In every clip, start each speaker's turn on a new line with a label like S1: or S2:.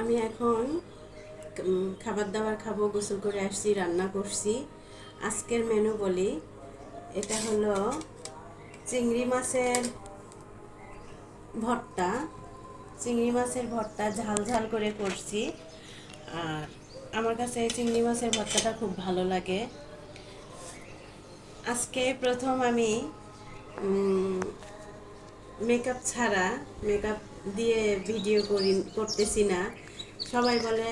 S1: আমি এখন খাবার দাবার খাব, গোসল করে আসছি, রান্না করছি। আজকের মেনু বলি, এটা হলো চিংড়ি মাছের ভর্তা। চিংড়ি মাছের ভর্তা ঝাল ঝাল করে করছি। আর আমার কাছে এই চিংড়ি মাছের ভর্তাটা খুব ভালো লাগে। আজকে প্রথম আমি মেকআপ ছাড়া মেকআপ দিয়ে ভিডিও করি, করতেছি না। সবাই বলে।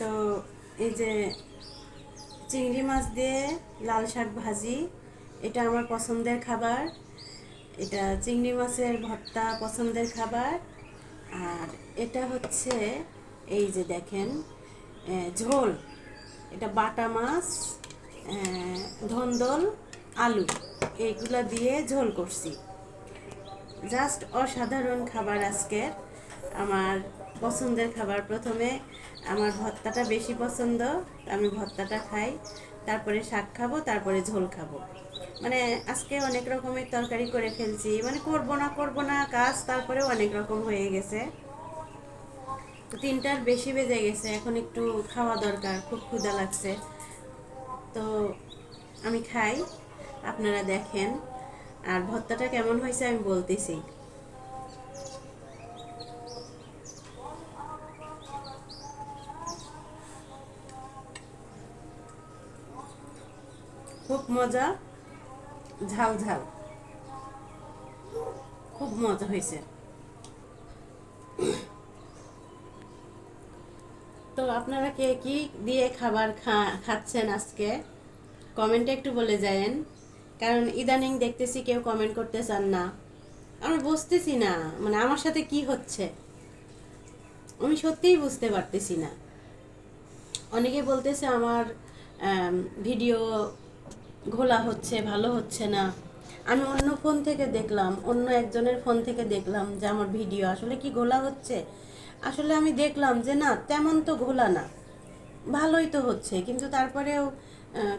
S1: তো এই যে চিংড়ি মাছ দিয়ে লাল শাক ভাজি, এটা আমার পছন্দের খাবার। এটা চিংড়ি মাছের ভর্তা পছন্দের খাবার। আর এটা হচ্ছে, এই যে দেখেন ঝোল। এটা বাটা মাছ ধন্দল আলু। এইগুলা দিয়ে ঝোল করছি। জাস্ট অসাধারণ খাবার আজকের আমার পছন্দের খাবার প্রথমে আমার ভর্তাটা বেশি পছন্দ, আমি ভর্তাটা খাই, তারপরে শাক খাব, তারপরে ঝোল খাব। মানে আজকে অনেক রকমের তরকারি করে ফেলছি মানে করব না করব না কাজ তারপরেও অনেক রকম হয়ে গেছে। তো তিনটার বেশি বেজে গেছে, এখন একটু খাওয়া দরকার, খুব ক্ষুধা লাগছে। তো আমি খাই, আপনারা দেখেন। আর ভর্তাটা কেমন হয়েছে আমি বলতেছি। খুব মজা, ঝাল ঝাল। খুব মজা হয়েছে। তো আপনারা কে কি দিয়ে খাবার খা, খাচ্ছেন আজকে? কমেন্টে একটু বলে যায়েন। কারণ ইদানিং দেখতেছি কেউ কমেন্ট করতে চান না। আমি বুঝতেছি না মানে আমার সাথে কি হচ্ছে? আমি সত্যিই বুঝতে পারতেছি না। অনেকে বলতেছে আমার ভিডিও ঘোলা হচ্ছে, ভালো হচ্ছে না। আমি অন্য ফোন থেকে দেখলাম, অন্য একজনের ফোন থেকে দেখলাম যে আমার ভিডিও আসলে কি ঘোলা হচ্ছে? আসলে আমি দেখলাম যে না, তেমন তো ঘোলা না। ভালোই তো হচ্ছে, কিন্তু তারপরেও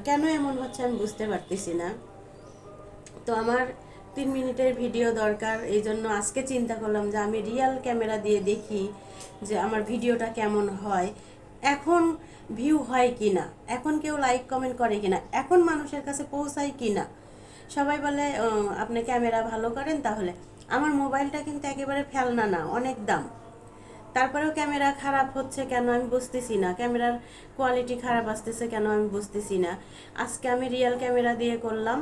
S1: কেন এমন হচ্ছে আমি বুঝতে পারতেছি না। তো আমার তিন মিনিটের ভিডিও দরকার, এই জন্য আজকে চিন্তা করলাম যে আমি রিয়াল ক্যামেরা দিয়ে দেখি যে আমার ভিডিওটা কেমন হয়। এখন ভিউ হয় কি না এখন কেউ লাইক কমেন্ট করে কি না এখন মানুষের কাছে পৌঁছায় কি না সবাই বলে আপনি ক্যামেরা ভালো করেন তাহলে। আমার মোবাইলটা কিন্তু একেবারে ফেলনা না, অনেক দাম। তারপরেও ক্যামেরা খারাপ হচ্ছে কেন আমি বুঝতেছি না। ক্যামেরার কোয়ালিটি খারাপ আসতেছে কেন আমি বুঝতেছি না। আজকে আমি রিয়েল ক্যামেরা দিয়ে করলাম।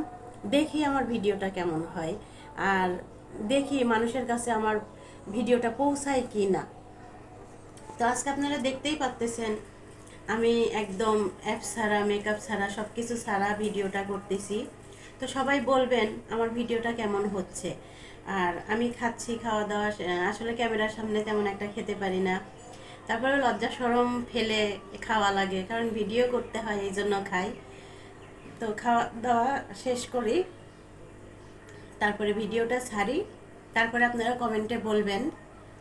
S1: দেখি আমার ভিডিওটা কেমন হয় আর দেখি মানুষের কাছে আমার ভিডিওটা পৌঁছায় কি না। তো আজকে আপনারা দেখতেই পারতেছেন, আমি একদম অ্যাপ ছাড়া মেকআপ ছাড়া সব কিছু ছাড়া ভিডিওটা করতেছি। তো সবাই বলবেন আমার ভিডিওটা কেমন হচ্ছে। আর আমি খাচ্ছি, খাওয়া দাওয়া আসলে ক্যামেরার সামনে তেমন একটা খেতে পারি না। তারপরে লজ্জা সরম ফেলে খাওয়া লাগে, কারণ ভিডিও করতে হয়, এই জন্য খাই। তো খাওয়া দাওয়া শেষ করি। তারপরে ভিডিওটা ছাড়ি। তারপরে আপনারা কমেন্টে বলবেন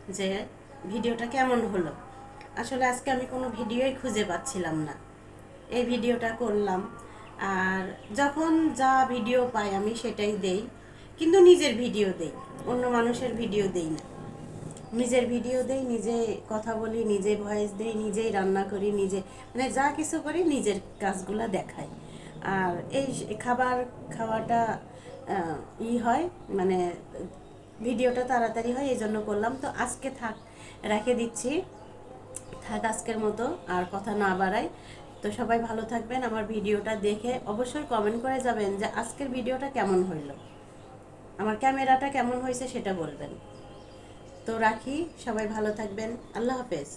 S1: যে ভিডিওটা কেমন হলো। আসলে আজকে আমি কোনো ভিডিওই খুঁজে পাচ্ছিলাম না। এই ভিডিওটা করলাম। আর যখন যা ভিডিও পাই আমি সেটাই দেই। কিন্তু নিজের ভিডিও দেই। অন্য মানুষের ভিডিও দেই না। নিজের ভিডিও দেই, নিজে কথা বলি, নিজে ভয়েস দেই, নিজেই রান্না করি, নিজে মানে যা কিছু করি নিজের কাজগুলো দেখাই। আর এই খাবার খাওয়াটা ই হয় মানে ভিডিওটা তাড়াতাড়ি হয়, এই জন্য করলাম। তো আজকে থাক, রেখে দিচ্ছি। থাক আজকের মতো, আর কথা না বাড়াই। তো সবাই ভালো থাকবেন, আমার ভিডিওটা দেখে অবশ্যই কমেন্ট করে যাবেন যে আজকের ভিডিওটা কেমন হইল। আমার ক্যামেরাটা কেমন হয়েছে সেটা বলবেন। তো রাখি, সবাই ভালো থাকবেন। আল্লাহ হাফেজ।